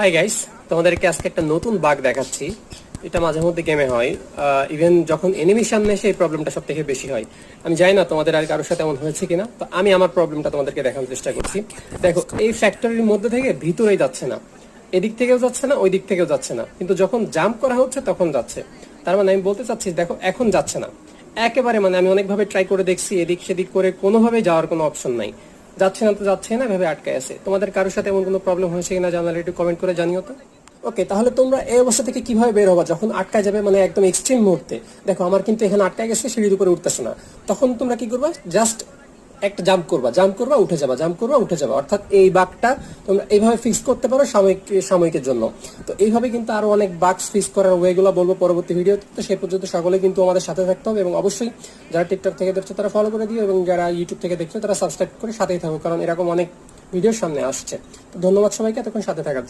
Hi guys তোমাদেরকে আজকে একটা নতুন বাগ দেখাচ্ছি। এটা মাঝে মধ্যে গেমে হয়। ইভেন যখন এনিমি সামনে এসে এই প্রবলেমটা সব থেকে বেশি হয়। আমি জানি না তোমাদের আর কারোর সাথে এমন হয়েছে কিনা, তো আমি আমার প্রবলেমটা তোমাদেরকে দেখানোর চেষ্টা করছি। দেখো, এই ফ্যাক্টরির মধ্যে থেকে ভিতরেই যাচ্ছে না। এদিক থেকেও যাচ্ছে না ওই দিক থেকেও যাচ্ছে না। কিন্তু যখন জাম্প করা হচ্ছে, তখন যাচ্ছে। তার মানে আমি বলতে চাচ্ছি, দেখো, এখন যাচ্ছে না। একেবারে মানে আমি অনেকভাবে ট্রাই করে দেখছি এদিক সেদিক করে কোনোভাবে যাওয়ার কোনো অপশন নাই। যাচ্ছে না তো যাচ্ছে না, ভেবে আটকে আছে। তোমাদের কারোর সাথে এমন কোনো প্রবলেম হয়েছে কিনা জানালে একটু কমেন্ট করে জানিও তো। ওকে তাহলে তোমরা এই অবস্থা থেকে কীভাবে বের হবা? যখন আটকা যাবে মানে একদম এক্সট্রিম মুহূর্তে। দেখো, আমার কিন্তু এখানে আটকা গেছে, সিঁড়ির উপরে উঠতেছে না। তখন তোমরা কি করবা? জাস্ট একটা জাম্প করবা জাম্প করবা, উঠে যাবা জাম্প করবা, উঠে যাবা। অর্থাৎ এই বাঘটা তোমরা এইভাবে ফিক্স করতে পারো সাময়িক, সাময়িকের জন্য। তো এইভাবে কিন্তু আরও অনেক বাগস ফিক্স করার ওয়েগুলো বলব পরবর্তী ভিডিওতে তো সেই পর্যন্ত সকলে কিন্তু আমাদের সাথে থাকতে হবে এবং অবশ্যই যারা টিকটক থেকে দেখছ তারা ফলো করে দিও এবং যারা ইউটিউব থেকে দেখছ তারা সাবস্ক্রাইব করে সাথেই থাকো, কারণ এরকম অনেক ভিডিও সামনে আসছে। তো ধন্যবাদ সবাইকে, এতক্ষণ সাথে থাকার